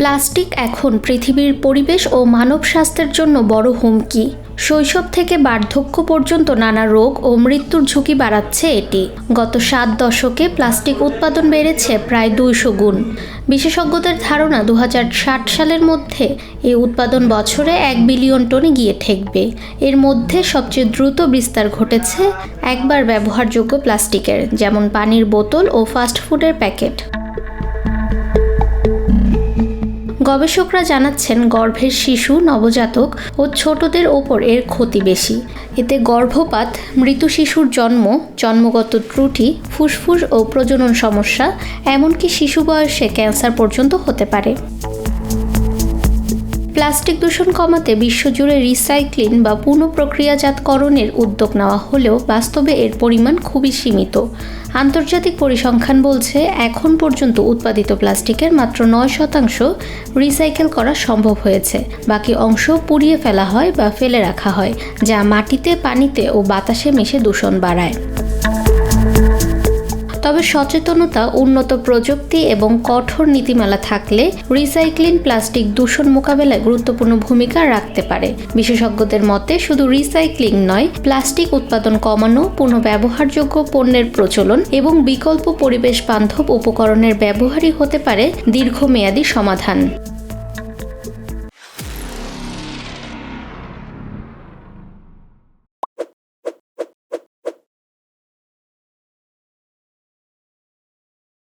Plastic এখন পৃথিবীর পরিবেশ ও মানব স্বাস্থ্যের জন্য বড় হুমকি। শৈশব থেকে বার্ধক্য পর্যন্ত নানা রোগ ও মৃত্যুর ঝুঁকি বাড়াচ্ছে এটি। গত সাত দশকে প্লাস্টিক উৎপাদন বেড়েছে প্রায় দুইশো গুণ। বিশেষজ্ঞদের ধারণা দু হাজার ষাট সালের মধ্যে এই উৎপাদন বছরে এক বিলিয়ন টনে গিয়ে ঠেকবে। এর মধ্যে সবচেয়ে দ্রুত বিস্তার ঘটেছে একবার ব্যবহারযোগ্য প্লাস্টিকের, যেমন পানির বোতল ও ফাস্টফুডের প্যাকেট। গবেষকরা জানাচ্ছেন, গর্ভের শিশু, নবজাতক ও ছোটদের ওপর এর ক্ষতি বেশি। এতে গর্ভপাত, মৃত শিশুর জন্ম, জন্মগত ত্রুটি, ফুসফুস ও প্রজনন সমস্যা, এমনকি শিশু বয়সে ক্যান্সার পর্যন্ত হতে পারে। প্লাস্টিক দূষণ কমাতে বিশ্বজুড়ে রিসাইক্লিং বা পুনঃপ্রক্রিয়াজাতকরণের উদ্যোগ নেওয়া হলেও বাস্তবে এর পরিমাণ খুবই সীমিত। আন্তর্জাতিক পরিসংখ্যান বলছে, এখন পর্যন্ত উৎপাদিত প্লাস্টিকের মাত্র নয় শতাংশ রিসাইকেল করা সম্ভব হয়েছে। বাকি অংশ পুড়িয়ে ফেলা হয় বা ফেলে রাখা হয়, যা মাটিতে, পানিতে ও বাতাসে মিশে দূষণ বাড়ায়। তবে সচেতনতা, উন্নত প্রযুক্তি এবং কঠোর নীতিমালা থাকলে রিসাইক্লিং প্লাস্টিক দূষণ মোকাবেলায় গুরুত্বপূর্ণ ভূমিকা রাখতে পারে। বিশেষজ্ঞদের মতে, শুধু রিসাইক্লিং নয়, প্লাস্টিক উৎপাদন কমানো পুনঃব্যবহারযোগ্য পণ্যের প্রচলন এবং বিকল্প পরিবেশ বান্ধব উপকরণের ব্যবহারই হতে পারে দীর্ঘমেয়াদী সমাধান।